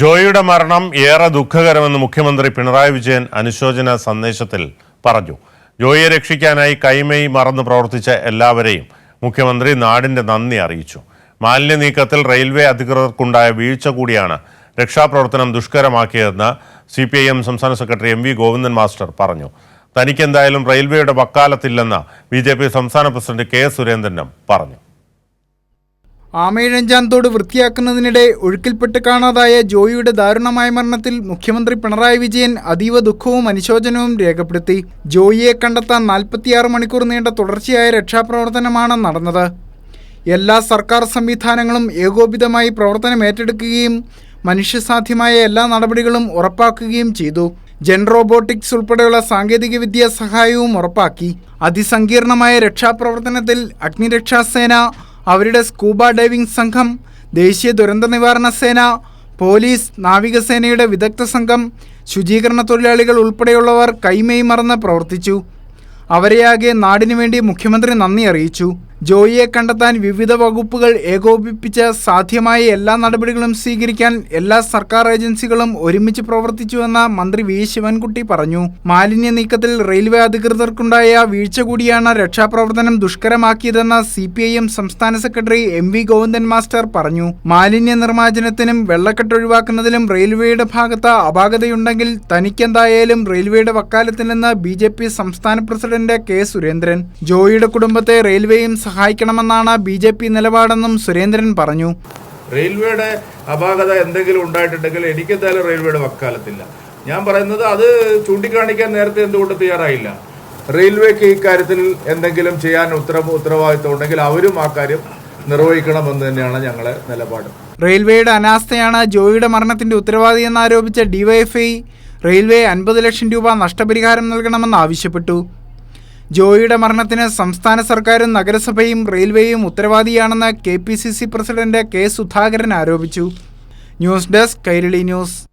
ജോയിയുടെ മരണം ഏറെ ദുഃഖകരമെന്ന് മുഖ്യമന്ത്രി പിണറായി വിജയൻ അനുശോചന സന്ദേശത്തിൽ പറഞ്ഞു. ജോയിയെ രക്ഷിക്കാനായി കൈമൈ മറന്ന് പ്രവർത്തിച്ച എല്ലാവരെയും മുഖ്യമന്ത്രി നാടിന്റെ നന്ദി അറിയിച്ചു. മാലിന്യ നീക്കത്തിൽ റെയിൽവേ അധികൃതർക്കുണ്ടായ വീഴ്ച കൂടിയാണ് രക്ഷാപ്രവർത്തനം ദുഷ്കരമാക്കിയതെന്ന് സി പി ഐ എം സംസ്ഥാന secretary M V Govindan master പറഞ്ഞു. തനിക്കെന്തായാലും റെയിൽവേയുടെ വക്കാലത്തില്ലെന്ന് ബി ജെ പി സംസ്ഥാന പ്രസിഡന്റ് കെ സുരേന്ദ്രനും പറഞ്ഞു. ആമയിഴഞ്ചാൻ തോട് വൃത്തിയാക്കുന്നതിനിടെ ഒഴുക്കിൽപ്പെട്ട് കാണാതായ ജോയിയുടെ ദാരുണമായ മരണത്തിൽ മുഖ്യമന്ത്രി പിണറായി വിജയൻ അതീവ ദുഃഖവും അനുശോചനവും രേഖപ്പെടുത്തി. ജോയിയെ കണ്ടെത്താൻ നാൽപ്പത്തിയാറ് മണിക്കൂർ നീണ്ട തുടർച്ചയായ രക്ഷാപ്രവർത്തനമാണ് നടന്നത്. എല്ലാ സർക്കാർ സംവിധാനങ്ങളും ഏകോപിതമായി പ്രവർത്തനം ഏറ്റെടുക്കുകയും മനുഷ്യസാധ്യമായ എല്ലാ നടപടികളും ഉറപ്പാക്കുകയും ചെയ്തു. ജെൻ റോബോട്ടിക്സ് ഉൾപ്പെടെയുള്ള സാങ്കേതികവിദ്യ സഹായവും ഉറപ്പാക്കി. അതിസങ്കീർണമായ രക്ഷാപ്രവർത്തനത്തിൽ അഗ്നിരക്ഷാസേന അവരുടെ സ്കൂബ ഡൈവിംഗ് സംഘം ദേശീയ ദുരന്ത നിവാരണ സേന പോലീസ് നാവികസേനയുടെ വിദഗ്ധ സംഘം ശുചീകരണ തൊഴിലാളികൾ ഉൾപ്പെടെയുള്ളവർ കൈമേയ് മറന്ന് പ്രവർത്തിച്ചു. അവരെയാകെ നാടിനു വേണ്ടി മുഖ്യമന്ത്രി നന്ദി അറിയിച്ചു. ജോയിയെ കണ്ടെത്താൻ വിവിധ വകുപ്പുകൾ ഏകോപിപ്പിച്ച് സാധ്യമായ എല്ലാ നടപടികളും സ്വീകരിക്കാൻ എല്ലാ സർക്കാർ ഏജൻസികളും ഒരുമിച്ച് പ്രവർത്തിച്ചുവെന്ന് മന്ത്രി വി ശിവൻകുട്ടി പറഞ്ഞു. മാലിന്യ നീക്കത്തിൽ റെയിൽവേ അധികൃതർക്കുണ്ടായ വീഴ്ച കൂടിയാണ് രക്ഷാപ്രവർത്തനം ദുഷ്കരമാക്കിയതെന്ന് സി സംസ്ഥാന secretary M V Govindan master പറഞ്ഞു. മാലിന്യ നിർമ്മാർജനത്തിനും വെള്ളക്കെട്ട് ഒഴിവാക്കുന്നതിലും റെയിൽവേയുടെ ഭാഗത്ത് അപാകതയുണ്ടെങ്കിൽ തനിക്കെന്തായാലും റെയിൽവേയുടെ വക്കാലത്തിൽ നിന്ന് ബി സംസ്ഥാന പ്രസിഡന്റ് കെ സുരേന്ദ്രൻ. ജോയിയുടെ കുടുംബത്തെ റെയിൽവേയും സഹായിക്കണമെന്നാണ് ബി ജെ പി നിലപാടെന്നും സുരേന്ദ്രൻ പറഞ്ഞു. റെയിൽവേയുടെ അപാകത എന്തെങ്കിലും ഉണ്ടായിട്ടുണ്ടെങ്കിൽ എനിക്കെന്തായാലും റെയിൽവേയുടെ വക്കാലത്തില്ല. ഞാൻ പറയുന്നത് അത് ചൂണ്ടിക്കാണിക്കാൻ നേരത്തെ എന്തുകൊണ്ട് തയ്യാറായില്ല? റെയിൽവേക്ക് ഇക്കാര്യത്തിൽ എന്തെങ്കിലും ചെയ്യാൻ ഉത്തര ഉത്തരവാദിത്വം ഉണ്ടെങ്കിൽ അവരും ആ കാര്യം നിർവഹിക്കണമെന്ന് തന്നെയാണ് ഞങ്ങളെ നിലപാട്. റെയിൽവേയുടെ അനാസ്ഥയാണ് ജോയിയുടെ മരണത്തിന്റെ ഉത്തരവാദിയെന്ന് ആരോപിച്ച ഡിവൈഎഫ്ഐ. റെയിൽവേ അൻപത് ലക്ഷം രൂപ നഷ്ടപരിഹാരം നൽകണമെന്ന് ആവശ്യപ്പെട്ടു. ജോയിയുടെ മരണത്തിന് സംസ്ഥാന സർക്കാരും നഗരസഭയും റെയിൽവേയും ഉത്തരവാദിയാണെന്ന് കെ പ്രസിഡന്റ് കെ സുധാകരൻ ആരോപിച്ചു. News desk Kairali news.